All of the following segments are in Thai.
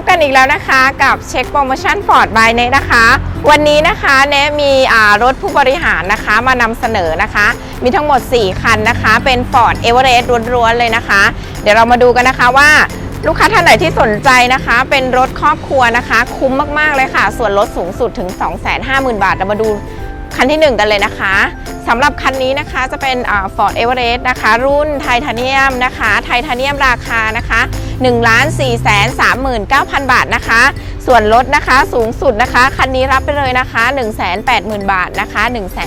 บกันอีกแล้วนะคะกับเช็คโปรโมชั่นฟอร์ดบายเนนะคะ วันนี้นะคะเนมีรถผู้บริหารนะคะมานำเสนอนะคะ มีทั้งหมด 4 คันนะคะ เป็น Ford e v e r e s t ล้วนๆเลยนะคะ เดี๋ยวเรามาดูกันนะคะว่าลูกค้าท่านไหนที่สนใจนะคะ เป็นรถครอบครัวนะคะ คุ้มมากๆเลยค่ะ ส่วนลดสูงสุดถึง 250,000 บาทเรามาดูคันที่ 1 กันเลยนะคะสำหรับคันนี้นะคะจะเป็นอ่า Ford Everest นะคะ รุ่นไทเทเนียมนะคะไทเทเนียมราคานะคะ 1 4 3 9 0 0 0 บาทนะคะ ส่วนลดนะคะสูงสุดนะคะ คันนี้รับไปเลยนะคะ 180,000 บาทนะคะ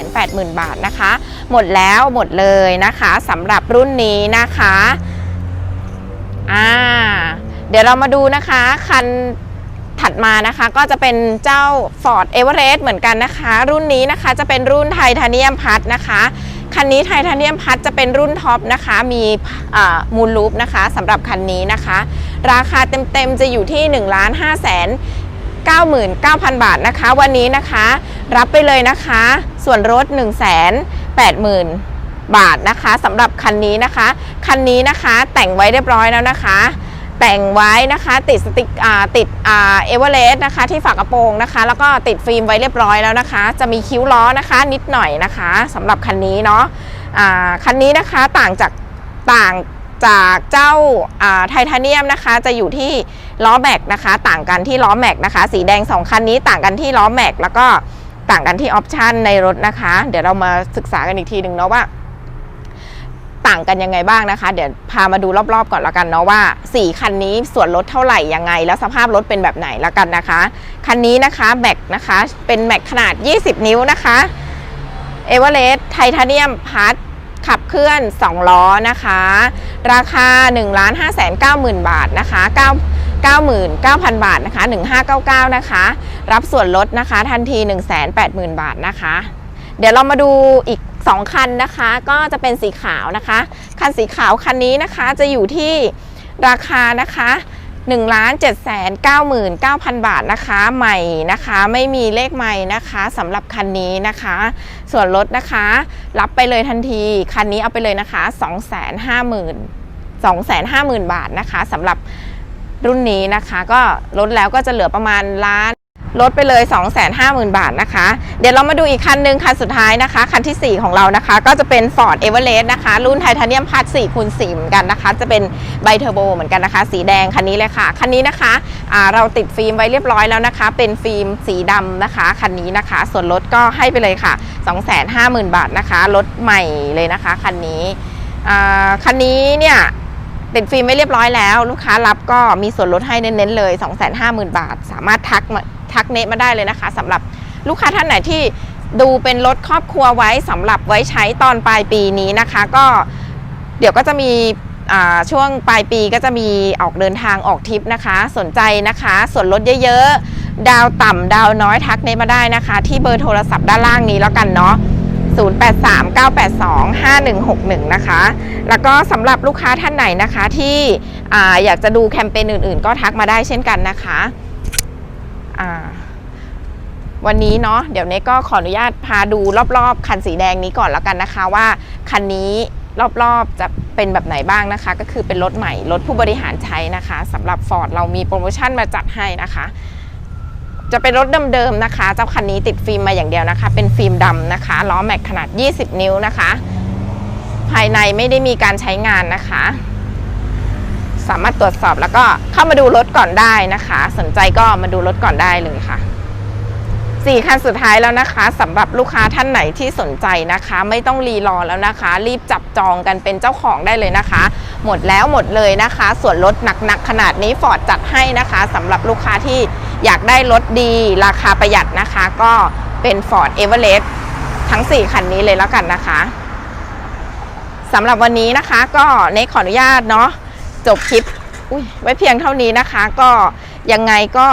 180,000 บาทนะคะ หมดแล้วหมดเลยนะคะสำหรับรุ่นนี้นะคะอ่าเดี๋ยวเรามาดูนะคะคันถัดมานะคะก็จะเป็นเจ้า Ford Everest เหมือนกันนะคะ รุ่นนี้นะคะจะเป็นรุ่นไทเทเนียมพัดนะคะ คันนี้ไทเทเนียมพัดจะเป็นรุ่นท็อปนะคะ มีมูลลูปนะคะสำหรับคันนี้นะคะ ราคาเต็มๆจะอยู่ที่1 5 5 0 0 0 99,000 บาทนะคะ วันนี้นะคะรับไปเลยนะคะ ส่วนลด1 8 0 0 0 0 บาทนะคะสำหรับคันนี้นะคะ คันนี้นะคะแต่งไว้เรียบร้อยแล้วนะคะ แต่งไว้นะคะติดสติกอ่าติดอ่าเอเวอเรสต์นะคะที่ฝากระโปรงนะคะ แล้วก็ติดฟิล์มไว้เรียบร้อยแล้วนะคะ จะมีคิ้วล้อนะคะนิดหน่อยนะคะสำหรับคันนี้เนาะคันนี้นะคะต่างจากต่างจากเจ้าไทเทเนียมนะคะ จะอยู่ที่ล้อแม็กนะคะ ต่างกันที่ล้อแม็กนะคะ สีแดงสองคันนี้ต่างกันที่ล้อแม็กแล้วก็ต่างกันที่ออปชันในรถนะคะ เดี๋ยวเรามาศึกษากันอีกทีหนึ่งเนาะว่า ต่างกันยังไงบ้างนะคะ เดี๋ยวพามาดูรอบๆก่อนละกันเนาะว่า 4 คันนี้ส่วนลดเท่าไหร่ยังไง แล้วสภาพรถเป็นแบบไหนละกันนะคะ คันนี้นะคะแม็กนะคะเป็นแม็กขนาด 20 นิ้วนะคะเอเวอเรสต์ไทเทเนียมพัดขับเคลื่อน 2 ล้อนะคะ ราคา 1 5 9 0 0 0 0 บาทนะคะ9 99,000 บาทนะคะ 1599 นะคะ รับส่วนลดนะคะทันที 180,000 บาทนะคะ เดี๋ยวเรามาดูอีก 2 คันนะคะก็จะเป็นสีขาวนะคะ คันสีขาวคันนี้นะคะจะอยู่ที่ราคานะคะ1 7 9 9 0 0 0 บาทนะคะใหม่นะคะไม่มีเลขใหม่นะคะสำหรับคันนี้นะคะ ส่วนลดนะคะ รับไปเลยทันที คันนี้เอาไปเลยนะคะ 250,000 250,000 บาทนะคะสำหรับรุ่นนี้นะคะ ก็ลดแล้วก็จะเหลือประมาณล้าน ลดไปเลย 250,000 บาทนะคะ เดี๋ยวเรามาดูอีกคันหนึ่งคันสุดท้ายนะคะ คันทีสี่4 ของเรานะคะ ก็จะเป็น Ford Everest นะคะ รุ่นไทเทเนียมพัด4คูณ4เหมือนกันนะคะ จะเป็นไบเทอร์โบเหมือนกันนะคะ สีแดงคันนี้เลยค่ะ คันนี้นะคะอ่าเราติดฟิล์มไว้เรียบร้อยแล้วนะคะ เป็นฟิล์มสีดำนะคะ คันนี้นะคะ ส่วนลดก็ให้ไปเลยค่ะ 250,000 บาทนะคะ รถใหม่เลยนะคะ คันนี้คันนี้เนี่ยติดฟิล์มไม่เรียบร้อยแล้ว ลูกค้ารับก็มีส่วนลดให้เน้นๆเลย 250,000 บาท สามารถทักมา ทักเนตมาได้เลยนะคะสำหรับลูกค้าท่านไหนที่ดูเป็นรถครอบครัวไว้สำหรับไว้ใช้ตอนปลายปีนี้นะคะ ก็เดี๋ยวก็จะมีช่วงปลายปีก็จะมีออกเดินทางออกทริปนะคะ สนใจนะคะ ส่วนลดเยอะๆ ดาวต่ำดาวน้อยทักเนตมาได้นะคะ ที่เบอร์โทรศัพท์ด้านล่างนี้แล้วกันเนาะ0839825161 นะคะ แล้วก็สำหรับลูกค้าท่านไหนนะคะที่ออยากจะดูแคมเปญอื่นๆ ก็ทักมาได้เช่นกันนะคะ อ่า วันนี้เนาะเดี๋ยวเนก็ขออนุญาตพาดูรอบๆ คันสีแดงนี้ก่อนแล้วกันนะคะว่าคันนี้รอบๆจะเป็นแบบไหนบ้างนะคะ ก็คือเป็นรถใหม่รถผู้บริหารใช้นะคะสำหรับ Ford เรามีโปรโมชั่นมาจัดให้นะคะ จะเป็นรถเดิมๆนะคะ เจ้าคันนี้ติดฟิล์มมาอย่างเดียวนะคะ เป็นฟิล์มดำนะคะล้อแม็กขนาด 20 นิ้วนะคะ ภายในไม่ได้มีการใช้งานนะคะ สามารถตรวจสอบแล้วก็เข้ามาดูรถก่อนได้นะคะ สนใจก็มาดูรถก่อนได้เลยค่ะสี่คันสุดท้ายแล้วนะคะสำหรับลูกค้าท่านไหนที่สนใจนะคะ ไม่ต้องรีรอแล้วนะคะ รีบจับจองกันเป็นเจ้าของได้เลยนะคะ หมดแล้วหมดเลยนะคะ ส่วนลดหนักๆขนาดนี้ฟอร์ดจัดให้นะคะสำหรับลูกค้าที่อยากได้รถดี ราคาประหยัดนะคะ ก็เป็น Ford Everest ทั้ง 4 คันนี้เลยแล้วกันนะคะสำหรับวันนี้นะคะ ก็เนขออนุญาตเนาะ จบคลิปอุ๊ยไว้เพียงเท่านี้นะคะ ก็ยังไงก็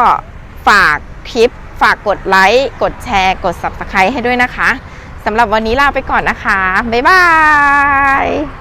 ฝากคลิป ฝากกดไลค์ กดแชร์ กด Subscribe ให้ด้วยนะคะสำหรับวันนี้ลาไปก่อนนะคะ บ๊ายบาย